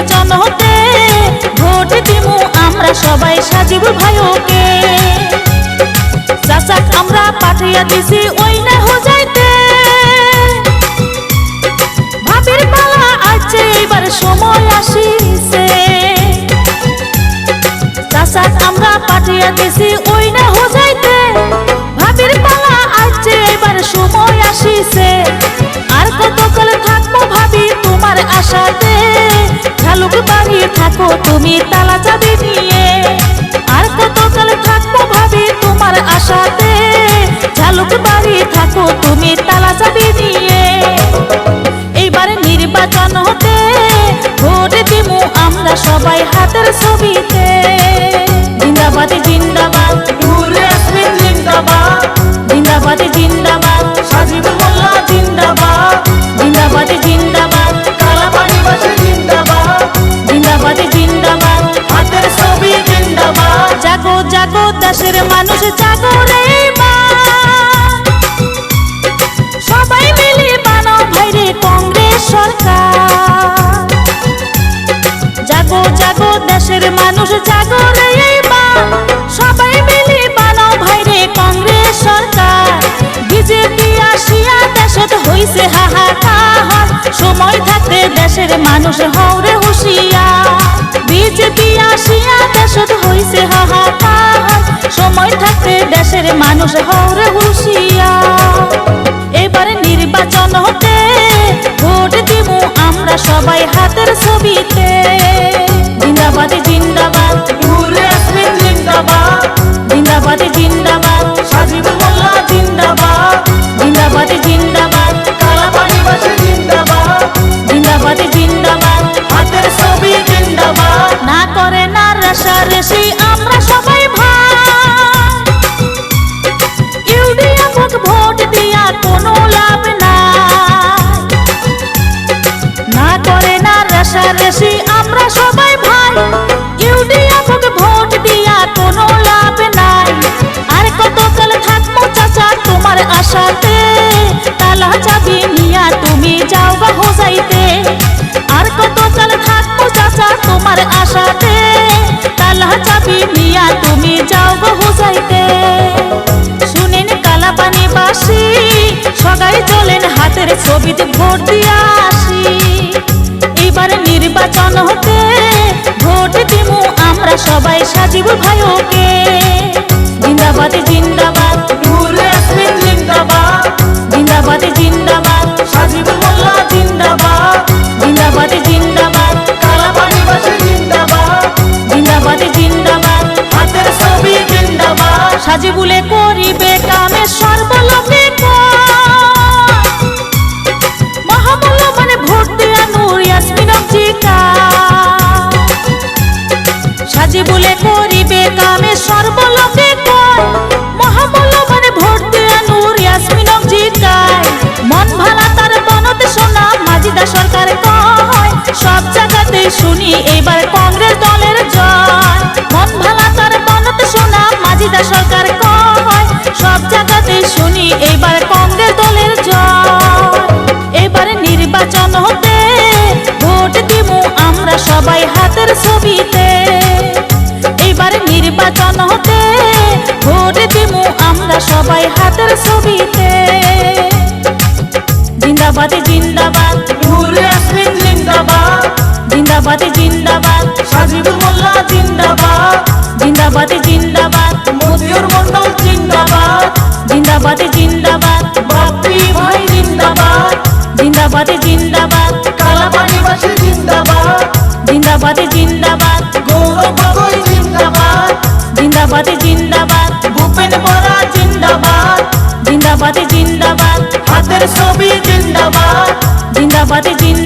নির্বাচন হতে ভোট দেবো আমরা সবাই, সাজিব আমরা পাঠিয়ে দিছি ওই না হো যাইতে ভাবির পালা এবার সময় আসিছে। আমরা দিছি ওই না ভাবির পালা এবার সময় আসিছে। আর কতকাল থাকব ভাবি তোমার আশাতে? ঝালুক বাড়িয়ে থাকো, তুমি তালা চাবি নিয়ে। আর কতকাল থাকব ভাবি তোমার আশাতে। ঝালুক বাড়িয়ে থাকো, তুমি তালা চাবি নিয়ে। এইবারে নির্বাচন হতে, ভোট দিমু আমরা সবাই হাতের ছবিতে। কংগ্রেস সরকার। মানুষ বিজেপি সময় থাকতে দেশের মানুষ হওরে হুশিয়ার। বিজেপি সময় থাকতে দেশের মানুষ হওরে হুশিয়ার। এবারে নির্বাচন হতে ভোট দিমু আমরা সবাই হাতের ছবিতে। জিন্দাবাদ জিন্দাবাদ, নূরে আসমিন জিন্দাবাদ। জিন্দাবাদ জিন্দাবাদ সাজিবুল মোল্লা জিন্দাবাদ। জিন্দাবাদ জিন্দাবাদ জিন্দাবাদ। হাতের ছবি জিন্দাবাদ। না করে না আমরা সবাই কোনো লাভ নাই। না করে না রেশারেশি আমরা সবাই ভাই। ইউডিএফকে ভোট দিয়া কোনো ভোট দিয়ে আসি। এবার নির্বাচন হতে ভোট দিমু আমরা সবাই সাজিব ভাইওকে জিন্দাবাদ জিন্দাবাদ জিন্দাবাদ। জিন্দাবাদ জিন্দাবাদ সাজিবুল জায়গাতে শুনি এবার কংগ্রেস দলের জয়। মন ভালা তার বনত সোনা মাজিদা সরকার কয়। সব জায়গাতে শুনি এবার কংগ্রেস দলের জয়। এবারে নির্বাচন হতে, ভোট দিমু আমরা সবাই হাতের ছবিতে। এবারে নির্বাচন হতে, ভোট দিমু আমরা সবাই হাতের ছবিতে। জিন্দাবাদ জিন্দাবাদ। জিন্দাবাদ জিন্দাবাদ জিন্দাবাদ মতিউর মন্ডল জিন্দাবাদ জিন্দাবাদ জিন্দাবাদ বাপ্পি ভাই জিন্দাবাদ জিন্দাবাদ জিন্দাবাদ, কালাপানিবাসী জিন্দাবাদ জিন্দাবাদ জিন্দাবাদ গৌরব গগৈ হাতের ছবি জিন্দাবাদ জিন্দাবাদ জিন্দাবাদ।